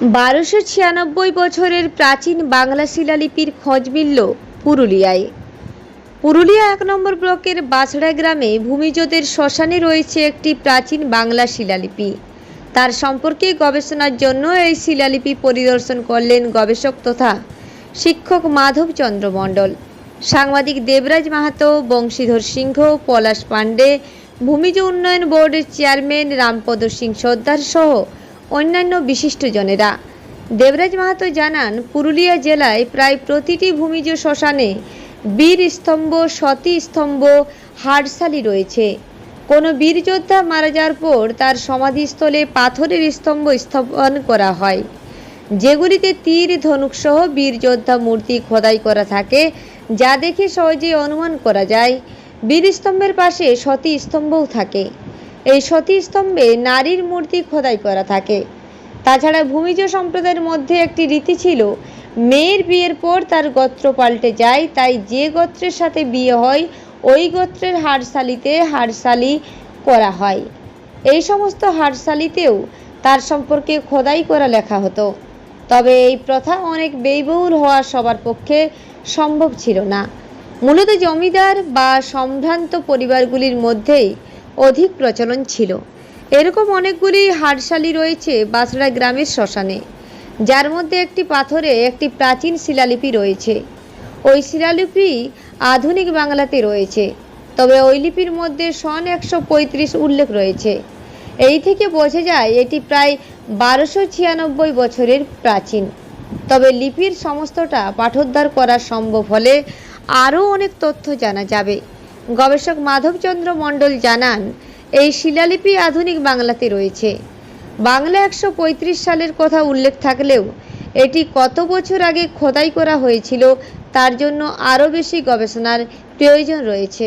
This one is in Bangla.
বারোশো ছিয়ানব্বই বছরের প্রাচীন বাংলা শিলালিপির খোঁজ মিলল পুরুলিয়ায়। পুরুলিয়া এক নম্বর ব্লকের বাছড়া গ্রামে ভূমিজদের শ্মশানে রয়েছে একটি প্রাচীন বাংলা শিলালিপি। তার সম্পর্কে গবেষণার জন্য এই শিলালিপি পরিদর্শন করলেন গবেষক তথা শিক্ষক মাধবচন্দ্র মণ্ডল। সাংবাদিক দেবরাজ মাহাতো, বংশীধর সিংহ, পলাশ পাণ্ডে, ভূমিজ উন্নয়ন বোর্ডের চেয়ারম্যান রামপদ সিং সর্দার সহ অন্যান্য বিশিষ্টজনেরা দেবরাজ মাহাতো জানান, পুরুলিয়া জেলায় প্রায় প্রতিটি ভূমিজ শ্মশানে বীর স্তম্ভ, সতী স্তম্ভ হাড়সালি রয়েছে। কোনো বীর যোদ্ধা মারা যাওয়ার পর তার সমাধিস্থলে পাথরের স্তম্ভ স্থাপন করা হয়। যেগুলিতে তীর ধনুক সহ বীর যোদ্ধা মূর্তি খোদাই করা থাকে, যা দেখে সহজেই অনুমান করা যায়। বীর স্তম্ভের পাশে সতী স্তম্ভও থাকে। এই সতী স্তম্ভে নারীর মূর্তি খোদাই করা থাকে। তাছাড়া ভূমিজ সম্প্রদায়ের মধ্যে একটি রীতি ছিল, মেয়ের বিয়ের পর তার গোত্র পাল্টে যায়, তাই যে গোত্রের সাথে বিয়ে হয়, ওই গোত্রের হাড়সালিতে হাড়সালি করা হয়। এই সমস্ত হাড়সালিতেও তার সম্পর্কে খোদাই করা লেখা হতো। তবে এই প্রথা অনেক ব্যয়বহুল হওয়া সবার পক্ষে সম্ভব ছিল না। মূলত জমিদার বা সম্ভ্রান্ত পরিবারগুলির মধ্যেই অধিক প্রচলন ছিল। এরকম অনেকগুলি হাড়সালি রয়েছে বাছড়া গ্রামের শ্মশানে, যার মধ্যে একটি পাথরে একটি প্রাচীন শিলালিপি রয়েছে। ওই শিলালিপি আধুনিক বাংলাতে রয়েছে, তবে ওই লিপির মধ্যে সন একশো পঁয়ত্রিশ উল্লেখ রয়েছে। এই থেকে বোঝা যায় এটি প্রায় বারোশো ছিয়ানব্বই বছরের প্রাচীন। তবে লিপির সমস্তটা পাঠোদ্ধার করা সম্ভব হলে আরও অনেক তথ্য জানা যাবে। গবেষক মাধবচন্দ্র মণ্ডল জানান, এই শিলালিপি আধুনিক বাংলাতে রয়েছে। বাংলা একশো পঁয়ত্রিশ সালের কথা উল্লেখ থাকলেও, এটি কত বছর আগে খোদাই করা হয়েছিল তার জন্য আরও বেশি গবেষণার প্রয়োজন রয়েছে।